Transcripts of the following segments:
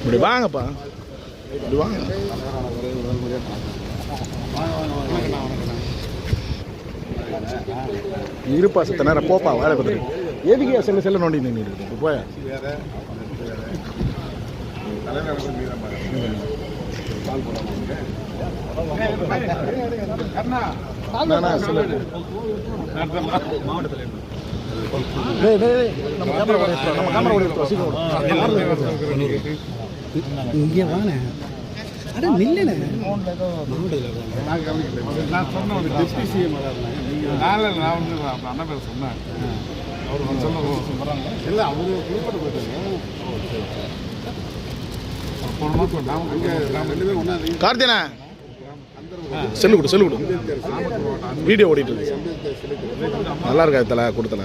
இப்படி வாங்கப்பா இப்படி வாங்க இருப்பா சத்த நேரம் போப்பா வேலை பார்த்துட்டு எதுக்கு செல்ல செல்ல நோண்டி நின்று இருக்குது போயா டேய், நம்ம கேமரா ஓடிட்டு நம்ம கேமரா ஓடிட்டு சீக்கிரம் ஓடு. இங்கே வாண்ணே அட நில்லுண்ணே நான் சொன்ன ஒரு டெப்டி சிஎம் நான் நான் வந்து அண்ணா பேர் சொன்னேன் அவர் சொல்ல இல்லை அவரு குறிப்பிட்ட போயிட்டாங்க கார்த்தியனா செல்லு கொடு செல்லு கொடு. வீடியோ ஓடிட்டு இருக்கு. நல்லா இருக்கா தலை கொடுத்தல?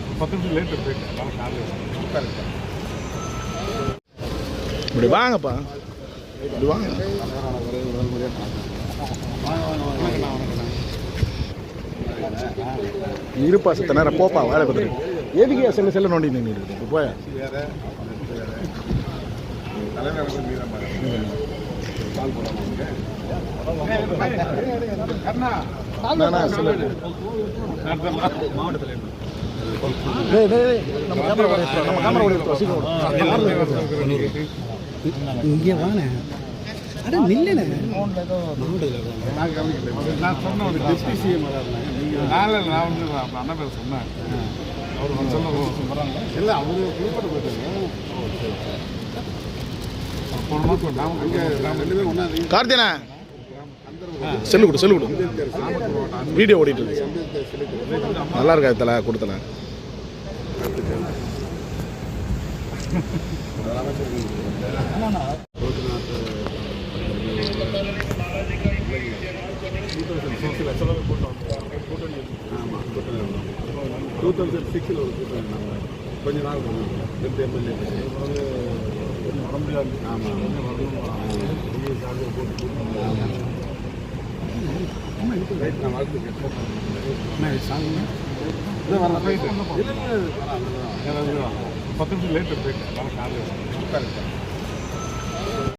பத்து நிமிஷம் லேட்டு போயிட்டேன் நான் காலையில் இப்படி வாங்கப்பா. இப்படி வாங்க. இருப்பா சத்த நேரம் போப்பா வேலை பார்த்துட்டு எதுக்கு செல்ல செல்ல நோண்டி நின்று இருக்குது போயா? மாவட்டத்தில் நம்ம கேமரா ஓடிட்டு நம்ம கேமரா ஓடிட்டு சீக்கிரம். இங்கே வாண்ணே அட நில்லுண்ணே நான் கவனிக்கல நான் சொன்ன ஒரு டெப்டி சிஎம் நான் நான் வந்து அண்ணா பேர் சொன்னேன் அவர் வந்து சொல்ல இல்லை அவரு குறிப்பிட்ட போயிட்டாங்க போன செல்லு கொடு செல்லு கொடு. வீடியோ ஓடிட்டு இருக்கு. நல்லா இருக்கா தலை கொடுத்தல டூ தௌசண்ட் சிக்ஸில் ஒரு கூட்டம் கொஞ்ச நாள் ரெண்டு எம்எல்ஏ வர முடியாது ஆமாம் ரைட் பத்து நிமிஷம் லேட்டு போயிட்டேன் நான் காலையில்